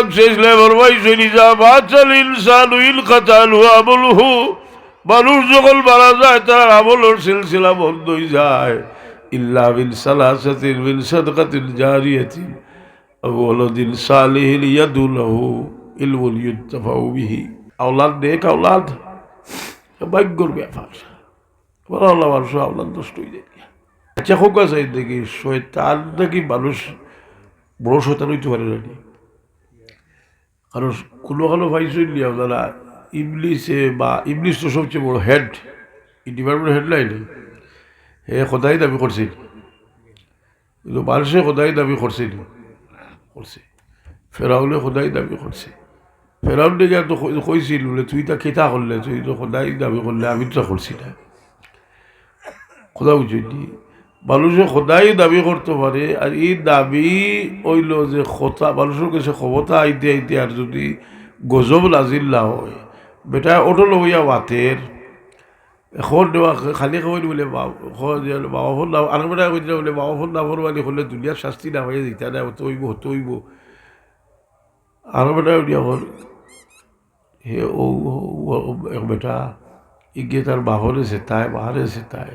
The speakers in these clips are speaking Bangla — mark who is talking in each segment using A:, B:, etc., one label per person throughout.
A: পাক বাচাল ইনসান উইল হু মানুষ যখন মারা যায়, তার আমলের সিলসিলা বন্ধ হয়ে যায়। ইল্লা বিন সালাসাতিন বিন সাদকাতিন জারিয়াতিন আও ওয়ালাদিন সালিহিন ইয়াদুলাহু ইলমুল ইউত্তাফাউ বিহি। আওলাদ নেক আওলাদ, ভাগ্যর ব্যাপার। বড় আল্লাহ মানুষ আওলাদ নষ্ট হয়ে যায়। আচ্ছা হোক আছে দেখি, শয়তান নাকি মানুষ বড় শয়তান হইতে পারে না কারণ কোনো কালো পাইছেন নি আপনারা ইংলিশে বা ইংলিশ তো সবচেয়ে বড় হেড এই ডিপার্টমেন্ট হেডলাইন হে সদায় দাবি করছিল কিন্তু মানুষে সদায় দাবি করছিল করছে ফেরাউলে সদায় দাবি করছে ফেরাউন দিকে তো কইছিল বলে, তুই তা কেতা করলে তুই তো সদায় দাবি করলে আমি তো করছি না। কথা বুঝলি মানুষে সদায় দাবি করতে পারে, আর এই দাবি হইল যে কথা মানুষের কাছে ক্ষমতা আইতে আইতে আর যদি গজব নাজিল্লা হয়। বেটা, অটল হইয়া বাতের এখন দেওয়া খালি খাওয়াই বলে বাবা ফোন নাম আর বেটা কইতে বলে বাবা ফোন নামর মানে হলে দুনিয়ার শাস্তি না হয়ে দিতে না হতে হইব হতে হইব। আর বেটা হল হে ও বেটা ইগে তার বাহরে চেতায় বাহারে চেতায়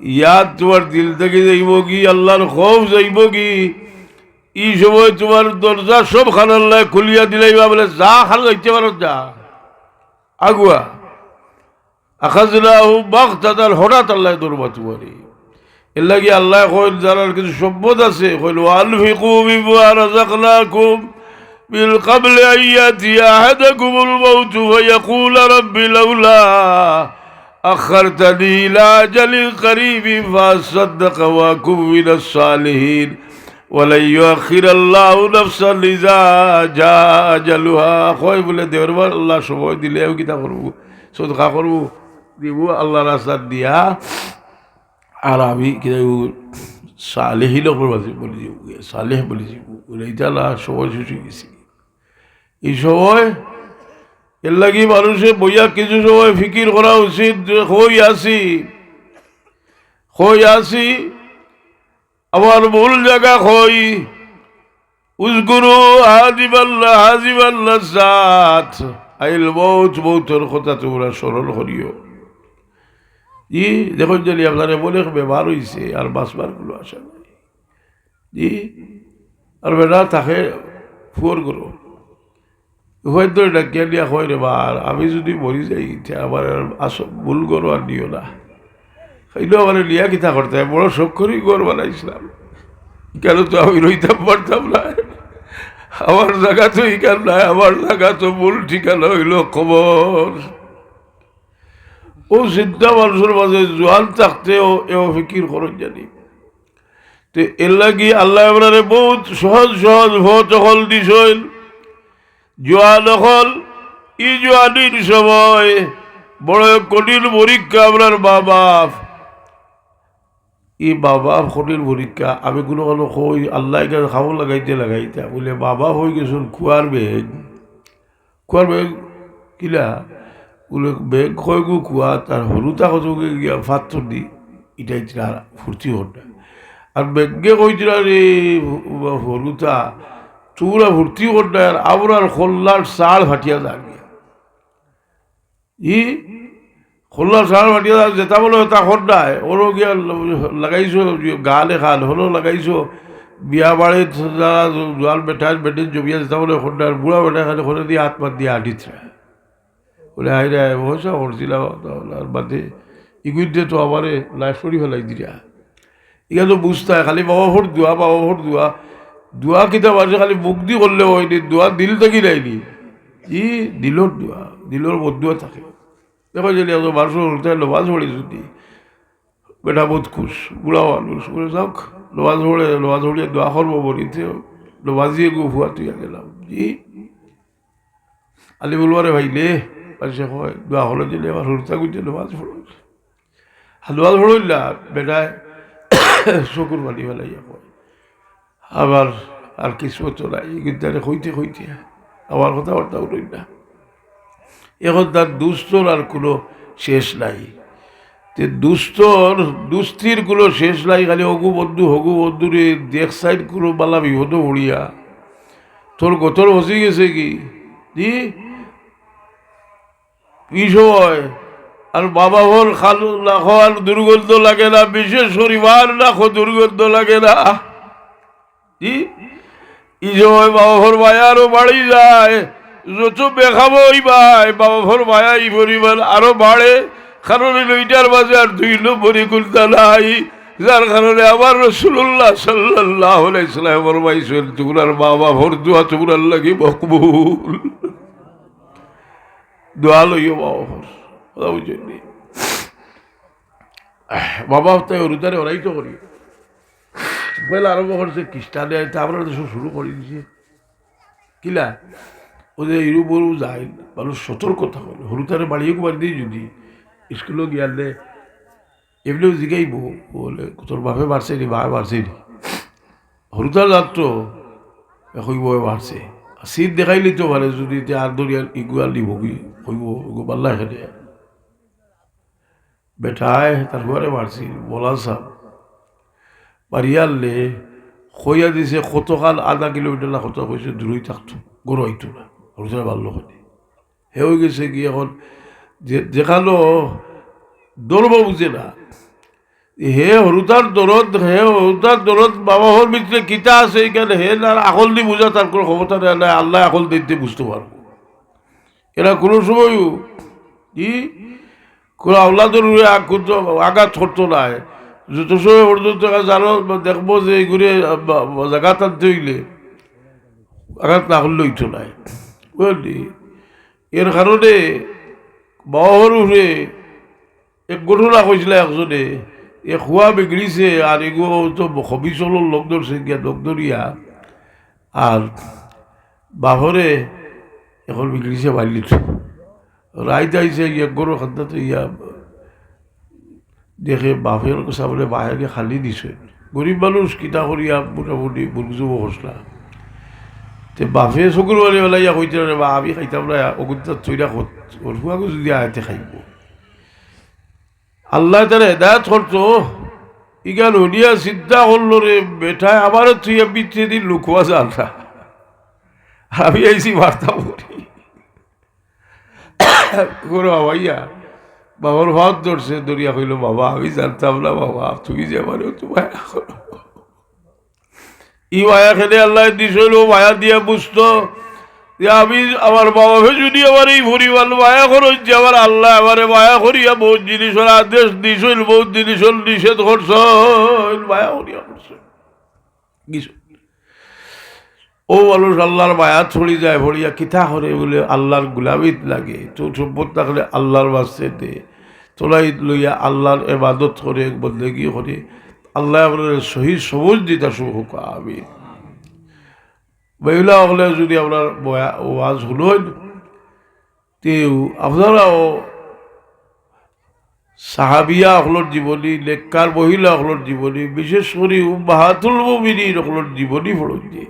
A: ইয়াদ তোমার দিল থেকে যাইব কি আল্লাহর খোফ যাইব কি এই সময় তোমার দরজা সব খানাল্লাহ খুলিয়া দিলাইবা বলে যা খান যাইতে পারো যা আগুয়া আখাজরাহু বাগতাদার হঠাৎ আল্লাহ দরবা তোমারি এর লাগি আল্লাহ কইল যারার কিছু সম্পদ আছে কইল আলফিকু মিমা রাযাকনাকুম من قبل أن يأتي أحدكم الموت فيقول رب لولا أخرتني إلى أجل قريب فأصدق وأكن من الصالحين ولن يؤخر الله نفسا إذا جاء أجلها خوي বলে দেওয়ার বার আল্লাহ সময় দিলে আমি কিতা করবো সদকা করবো দিব আল্লাহ রাস্তা দিয়া আর আমি কিনা সালেহি লোক বলি যাব সালেহ বলি যাব বলে এটা আল্লাহ সময় শেষ হয়ে গেছি এই সময় এর লাগি মানুষে বইয়া কিছু সময় ফিকির করা উচিত যে, হই আসি হই আসি, আমার মূল জায়গা হই। উজগুরু হাজিবাল্লা হাজিবাল্লা সাত। আইল বহুত বহুতর কথা তোমরা স্মরণ করিও। জি, দেখুন যদি আপনার এমন এক ব্যবহার হয়েছে আর বাঁচবারগুলো আসা নাই। জি, আর বেটা তাকে ফুয়ার করো। হয়তো ডাকিয়া দিয়া হয় রে বা আমি যদি মরি যাই আমার আস ভুল করো আর নিও না খাইলেও আমার লিয়া কিতা করতে বড় শোক করেই গড় বানাইছিলাম কেন তো আমি রইতাম পারতাম না আমার জায়গা তো ইকান নাই আমার জায়গা তো মূল ঠিকানা হইল খবর ও চিন্তা মানুষের মাঝে জোয়ান থাকতেও এও ফিকির খরচ জানি। তো এর লাগি আল্লাহ আপনারে বহুত সহজ সহজ ভোট হল দিছিল জোয়ান দখল, ই জোয়ানির সময় বড় কঠিন পরীক্ষা আপনার বাবা ই বাবা কঠিন পরীক্ষা আমি কোনো কোনো কই আল্লাহ খাব লাগাইতে লাগাইতে, বলে বাবা হয়ে গেছিল কুয়ার বেগ। কুয়ার বেগ কিলা? বলে বেগ কয় গো কুয়া তার হলুতা কত গিয়া ফাত্তর দি তার ফুর্তি হটা আর বেগে কইছিল রে হলুতা চুরা ভর্তি করতে আর আবরার খোল্লার সাল ফাটিয়া দাঁড়িয়ে ই খোল্লার সাল ফাটিয়া দাঁড়িয়ে যেটা বলে তা খন্ডায় ওরও গিয়া লাগাইছো গালে খাল হলো লাগাইছো, বিয়া বাড়িত যারা জোয়াল বেটার বেটে জমিয়া যেটা বলে খন্ডার বুড়া বেটা খালি খোলে দিয়ে হাত পাত দিয়ে আটিছে বলে হাই রে, বসা করছিলাম আর বাদে ইগুইতে তো আমারে লাইফ করি ফেলাই দিয়া তো বুঝতে খালি বাবা ভোট দোয়া, বাবা ভোট দোয়া। দোয়া কিতাব আছে, খালি মুখ দি করলে হয়নি, দোয়া দিল থাকি নাইনি। ই দিলর দোয়া দিলর বদুয়া থাকে। দেখো যদি এত মানুষ হতে নমাজ পড়ি যদি, বেটা বহুত খুশ বুড়া মানুষ বলে যাক নমাজ পড়ে নমাজ পড়িয়ে দোয়া করব বলিতে নমাজিয়ে গো ভুয়া তুই গেলাম জি আলি বলবারে ভাইলে পাশে কয়, দোয়া হলো দিলে আবার হলুতা গুজে নামাজ পড়ল হালুয়াজ পড়ইলা বেটায় চকুর বালি বেলাইয়া কয়। আবার আর কিছু তো নাই কিন্তু হইতে হইতে আমার কথাবার্তা উঠই না। এখন তার দুস্তর আর কোনো শেষ নাই। যে দুস্তর, দুস্থির কোনো শেষ নাই, খালি হগু বন্ধু, হগু বন্ধুরে দেখ সাইড কোনো বালা বিপদ উড়িয়া তোর গতর হসি গেছে কি? দি কি আর বাবা ভোর খালু লাখো আর দুর্গন্ধ লাগে না, বিশেষ পরিবার লাখো দুর্গন্ধ লাগে না। জি ই সময় বাবা ভোর মায়ারও বাড়ি যায় যত বেখাবো ওই ভাই। বাবা ভোর মায়া ই পরিবার আরও বাড়ে কারণ লইটার মাঝে আর দুই নম্বরই কুলতা নাই যার কারণে আমার রসুল্লাহ সাল্লাহ ইসলাম ফরমাইছেন তোমরার বাবা ভোর দোয়া তোমরার লাগি মকবুল। দোয়া লইও বাবা ভোর বাবা তাই ওরুদারে ওরাই তো করি। পয়লা আরম্ভ করছে খ্রিস্টানে আমরা দেশ শুরু করে দিছে কিলা ওদের বড়ু যায়, মানুষ সতর্কতা হল হরুতারে বাড়িয়ে বাড়ি দিয়ে যদি, স্কুলেও গিয়ালে এমনিও জিগাইব বলে, তোর বাপে বাড়ছে নি বাপে বাড়ছে নি? হরুতার যাত্র হইব বাড়ছে শীত দেখাইলি তো পারে, যদি আর দরিয়ার ইগুয়াল দিব কি? হইব পাল্লা এখানে বেটায় তার ঘরে বাড়ছিল বলা সাহ বাড়িয়ালে খইয়া দিছে কতকাল আধা কিলোমিটার না কত কইছে দূরই থাকতো গরু আইতো না হরুতার বাল্য হতে হে হয়ে গেছে কি এখন, যে দেখাল দৌড়ব বুঝে না, হে হরুতার দরদ হে হরুতার দরদ বাবা হর কিতা আছে এখানে হে না আকল দি বুঝা তার কোনো ক্ষমতা নেই আল্লাহ আকল দিতে বুঝতে পারব এরা কোনো সময়ও ই কোনো আল্লাদের আঘাত করতো না যত সময় পর্যন্ত জানো দেখব যে এইগুলো জায়গা টানতে হইলে আঘাত না করলে হইতো নাই বুঝলি? এর কারণে বাহর উঠে এক ঘটনা কইছিল একজনে, এ খোৱা বিগড়িছে আর এগুলো তো হবি চলর লোক ধরছে গিয়া লোক ধরিয়া আর বাহরে এখন বিগড়িছে বাড়িত রাইত আইছে এক গরু খাদ্যাতে ইয়া দেখে বাপের চাবলে বাহিরে খালি দিছে। গরিব মানুষ, কিতা করিয়া মোটামুটি বুঝব খসলা তে বাপে চকুর বেলা ইয়া কইতে রে বা, আমি খাইতাম না অগুত্তার চৈরা অল্পুয়াকে যদি আয়তে খাইব। আল্লাহ তার হেদায়ত করতো ইগান হলিয়া চিন্তা করল রে বেঠায় আমারও তুই বিচ্ছে দিন লুকুয়া যান না। আমি আইসি বার্তা করি করো ভাইয়া বাবার ভাত ধরছে দরিয়া কইল, বাবা, আমি জানতাম না, বাবা, তুমি যে তোমার ই মায়া খেলে আল্লাহ দিছিল মায়া দিয়া বুঝতো যে আমি আমার বাবাকে যদি আমার এই পরিবার মায়া খরচ যে আমার আল্লাহ আমারে মায়া করিয়া বহুত জিনিসের আদেশ দিছিল বহুত জিনিসের নিষেধ করছ মায়া করিয়া করছে কিছু ও মানুষ আল্লাহর মায়া ছড়ি যায় ভরিয়া কিতা করে বলে আল্লাহর গুলামিত লাগে। তো সম্পদ থাকলে আল্লাহর বাস্তে দে তোলাই লইয়া আল্লাহর এবাদত করে, বন্দেগি করে। আল্লাহ আপনার শহীদ সবুজ দিতা শুভ আমি মহিলা হলে যদি আপনার ওয়াজ হলেন তেও আপনারাও সাহাবিয়া হলর জীবনী লেখার মহিলা হলর জীবনী, বিশেষ করে বাহাতুল মমিনী হলর জীবনী ফলন দিয়ে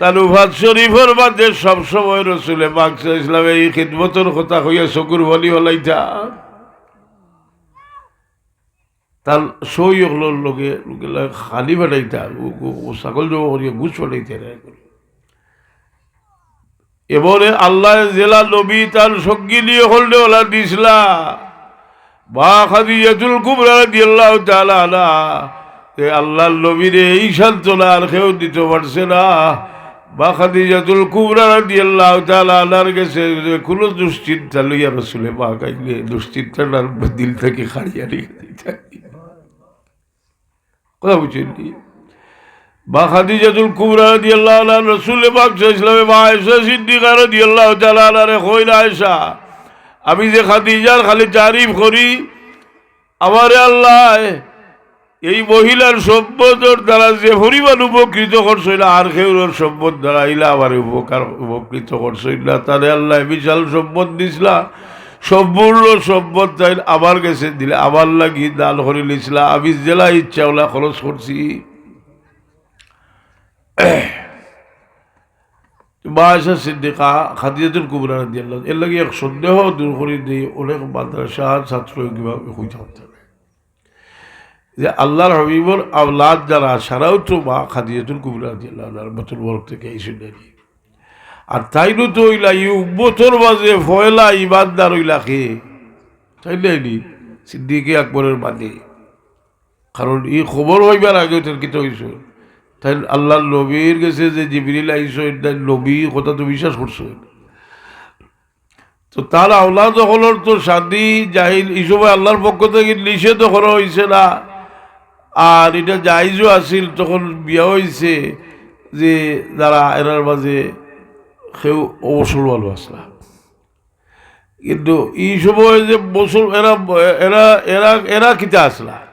A: উভাদ শরীফের মাঝে সবসময় রসুলে বাগ ইসলামে এই খিদমতর কথা হইয়া চকুর বলি হলাইতা তার সই হলোর লোকে খালি ফাটাইতা ছাগল জমা করিয়া গুছ ফাটাইতে এবারে আল্লাহ জেলা নবী তার সঙ্গী নিয়ে হললে ওলা দিসলা বা খাদিজাতুল কুবরা দিয়াল্লাহ তাআলা আল্লাহর নবীরে এই সান্ত্বনা আর কেউ দিতে পারছে না। বা খাদিজাতুল কুবরা রাদিয়াল্লাহু তাআলা আনার যে কোনো দুশ্চিন্তা লইয়া রসুলে বা গাইলে দুশ্চিন্তাটার দিল থেকে খাড়িয়া রেখে কথা বুঝছেন বা খাদিজাতুল কুবরা রাদিয়াল্লাহু আনহা রসুলে পাক ইসলামে বা আয়েশা সিদ্দিকা রাদিয়াল্লাহু তাআলা আনহারে কইলা আয়েশা, আমি যে খাদিজার খালি তারিফ করি, আমারে আল্লাহ এই মহিলার সম্পদর দ্বারা যে পরিমাণ উপকৃত করছিল আর কেউর সম্পদ দ্বারা ইলা আমার উপকার উপকৃত করছিল না। তাহলে আল্লাহ বিশাল সম্পদ দিছিলা সম্পূর্ণ সম্পদ তাই আমার কাছে দিলে, আমার লাগি দান করে নিছিলা আমি জেলা ইচ্ছা ওলা খরচ করছি। বাসা সিদ্দিকা খাদিজাতুল কুবরা রাদিয়াল্লাহু এর লাগে এক সন্দেহ দূর করে দিয়ে অনেক মাদ্রাসার ছাত্র কীভাবে হইতে যে আল্লাহর হবিবর আওলাদ যারা সারাও তো মা খাদিজাতুল কুবরা বছর বরক থেকে এই শুনেনি আর তাইনু তো হইলা ই উম্মতর মাঝে ফয়লা ইমানদার হইলা খে তাই নাইনি সিদ্দিকে আকবরের বাদে কারণ ই খবর হইবার আগে তোর কিতা হইছে? তাই আল্লাহ নবীর কাছে যে জিবরিল আইসো নবী কথা তো বিশ্বাস করছ। তো তার আওলাদ হলর তো শাদি জাহিল, এই আল্লাহর পক্ষ থেকে নিষেধ করা হয়েছে না। আর এটা জাহিজও আসিল তখন বিয়া হয়েছে যে, যারা এরার মাঝে কেউ অবসরওয়াল আসলা। কিন্তু এই সময় যে বসল এরা এরা এরা এরা কিতা আসলা?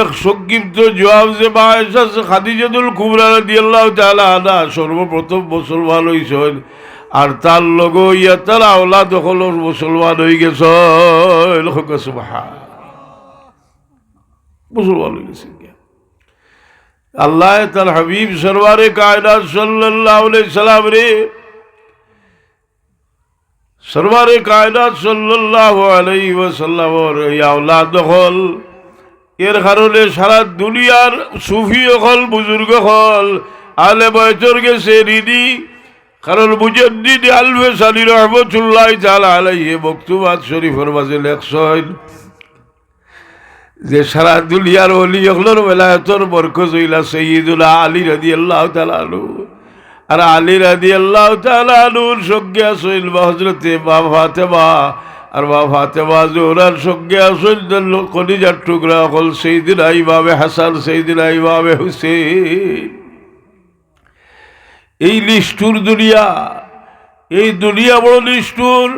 A: এক সংক্ষিপ্ত জবাব যে বায়সা খাদিজাতুল কুবরা দিয়াল্লাহ তাআলা আনা সর্বপ্রথম মুসলমান হইছেন আর তার লগ ইয়া তার আওলা দখল মুসলমান হয়ে গেছ মুসলমান হয়ে গেছে আল্লাহ তার হাবিব সরবারে কায়নাত আলাইহি সাল্লাম রে সরবারে কায়নাত আওলাদ দখল, এর কারণে সারা দুনিয়ার সুফি হল বুজুর্গ হল আলে বয়সর গেছে রিদি, কারণ মুজদ্দিদ আলফে সালি রহমতুল্লাহ তাআলা আলাইহি বক্তবাদ শরীফের মাঝে লেখছেন যে সারা দুলিয়ার অলি অগলোর বেলায়তর বরকজ হইলা সৈয়দুল আলী রাজি আল্লাহ তালু আর আলী রাজি আল্লাহ তালুর সজ্ঞা শৈল বা হজরতে বা ফাতেমা। আর বা ফাতেমা জোহরার সজ্ঞা শৈল কলিজার টুকরা হল সেই দিন আইভাবে হাসান সেই দিন আইভাবে হুসেন এই নিষ্ঠুর দুনিয়া, এই দুনিয়া বড় নিষ্ঠুর।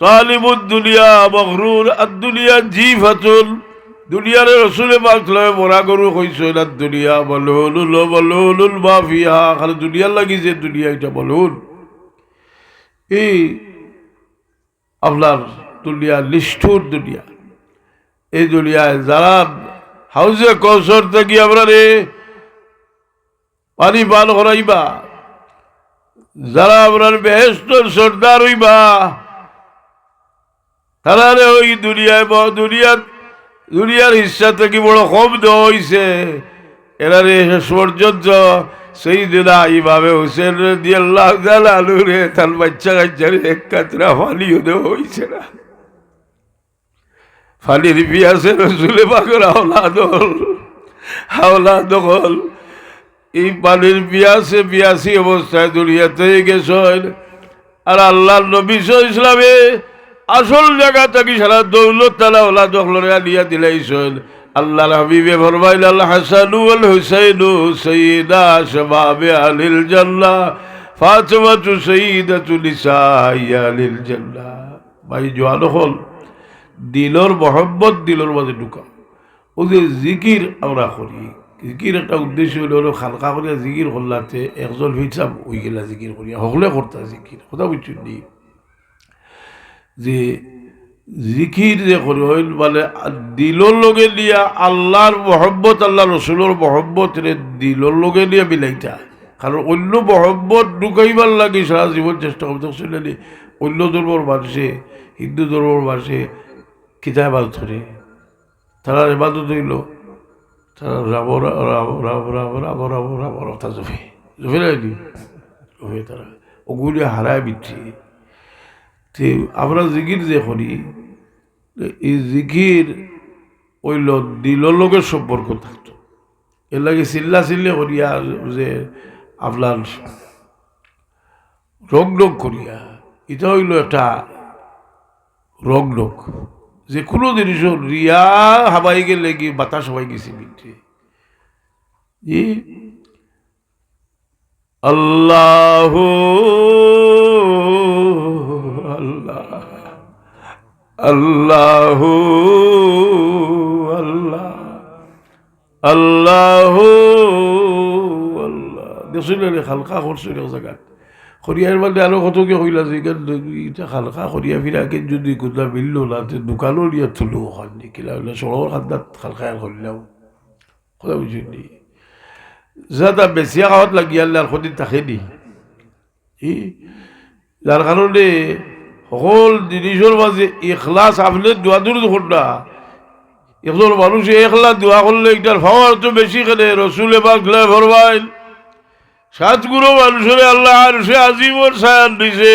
A: তালিবুদ্দুলিয়া মগরুর আদুলিয়া জি ফাতুল দুনিয়ার রসুলে বাকলামে মরা গরু কইছে না দুনিয়া বলুল বলুল মাফিয়া খালি দুনিয়ার লাগি দুনিয়া এটা বলুন। এই আপনার দুনিয়া নিষ্ঠুর দুনিয়া। এই দুনিয়ায় যারা হাউজে কৌশল থেকে আমরা রে, পানি পান করাইবা। যারা আপনার বেহেস্তর সর্দার হইবা, তারা রে ওই দুনিয়ায় দুনিয়ার দুনিয়ার হিসা থেকে বড় দেওয়া হয়েছে এরা রে শেষ পর্যন্ত সেই দিনা এইভাবে হোসেন দিয়ে তার বাচ্চা কাচ্চারে এক কাতরা ফালিও দেওয়া হয়েছে না। ফালির বিয়াসে রসুলে পাগল হাওলা দল হাওলা দখল এই পানির বিয়াসে বিয়াসি অবস্থায় দুনিয়াতে গেছেন আর আল্লাহ নবী ইসলামে আসল জায়গা থেকে সারা দৌলত তালা ওলা দখলরে আলিয়া দিলাইছেন। আল্লাহ হাবিবে ফরমাইল, আল হাসানু আল হুসাইনু সঈদা শবাবে আলিল জান্নাহ, ফাতেমাতু সঈদাতু নিসাই আলিল জান্নাহ। ভাই, জোয়ানো হল। দিলর মহব্বত দিলর মাঝে ঢুকা। ওদের জিকির আমরা করি। জিকির একটা উদ্দেশ্য হলো হলো খালকা করিয়া জিকির করলাতে একজন হিসাব ওই গেলা জিকির করিয়া হকলে করতা জিকির, কথা বুঝছেন নি? যে জিকির যে করি হইল মানে দিলর লগে দিয়া আল্লাহর মহব্বত আল্লাহ রসুলোর মহব্বত রে দিলর লগে দিয়া মিলাইতা কারণ অন্য মহব্বত ঢুকাইবার লাগে সারা জীবন চেষ্টা করতে শুনলেনি অন্য ধর্মর মানুষে হিন্দু ধর্মর মানুষে কিতা এবাদত ধরে তারা এবাদত হইল তারা রাম রাম রাম রাম রাম রাম রাম রাম জফে জফে নাইনি জফে তারা ওগুলি হারায় বিচ্ছি তে আমরা জিকির যে করি, এই জিকির ওইল দিলর লোকের সম্পর্ক থাকতো। এর লাগে চিল্লা চিল্লি করিয়া যে আপনার রোগ রোগ করিয়া। এটা হইল একটা রোগ রোগ যে কোনো জিনিস রিয়া হাবাই গেলে কি বাতাস হবাই গেছে আল্লাহ আল্লাহ আল্লাহ আল্লাহ আল্লাহ আল্লাহ। দেখছিল খালকা করছিল জায়গাত খরিয়ার মানে আরও কত কে হইলা যে এটা খালকা খরিয়া ফিরাকে যদি কোথা মিলল না দোকানও নিয়ে তুলো ওখান কিলা হইলে সড়ক খাদ্যাত খালকা করলাম কথা বুঝিনি যাতা বেছিয়া খাওয়াত লাগি আল্লাহ আর সদিন দি ই যার কারণে সকল জিনিসের মাঝে ইখলাস আপনি দোয়া দূর না একজন মানুষ একলা দোয়া করলে এটার পাওয়ার তো বেশি কেনে রসুলে বাগলা ভরবাইন সাতগুলো মানুষের আল্লাহ আর সে আজি আজিমর ছায়া দিছে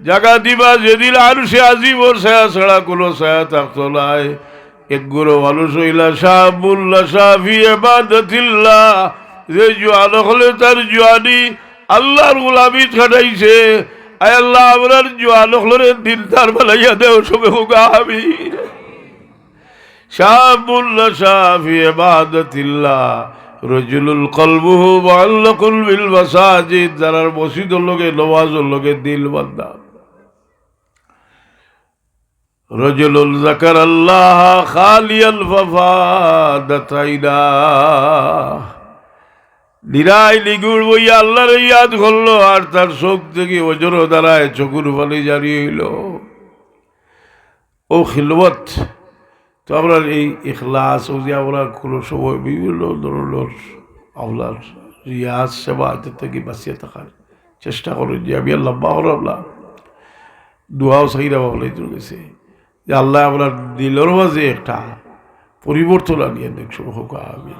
A: জাগা দিবা যেদিন আর সে আজি আজিমর ছায়া ছাড়া কোনো ছায়া থাকতো নাই একগুলো মানুষ হইলা শাহুল্লা শাহি এবাদতিল্লাহ যে জোয়ান হলে তার জোয়ানি আল্লাহর গোলামি খাটাইছে আল্লাহ আপনার জোয়ান হলে দিন তার বেলাইয়া দেও সবে আমি শাহুল্লা শাহি এবাদতিল্লাহ রজুলুল কলবুহু মুআল্লাকুল বিল মাসাজিদ যারা মসজিদের লোকে নমাজের লোকে দিল বান্দা রজুলুল যাকার আল্লাহ খালিয়াল ফাফাদাত নিরাই নিগুড় বইয়া আল্লাহর ইয়াদ করল, আর তার চোখ থেকে ওজর দ্বারায় চকুর পানি জারি হইল ও খিলবত তো আপনার এই ইখলাস ও যে আমরা কোনো সময় বিভিন্ন ধরনের আপনার রিয়াজ সেবা থেকে বাঁচিয়ে থাকার চেষ্টা করেন যে আমি আল্লাহ বাহরাল্লাহ দোয়াও সাইরা বাবলাই তো গেছে। যে আল্লাহ আপনার দিলের মাঝে একটা পরিবর্তন আনিয়ে দেখছ হোক আমি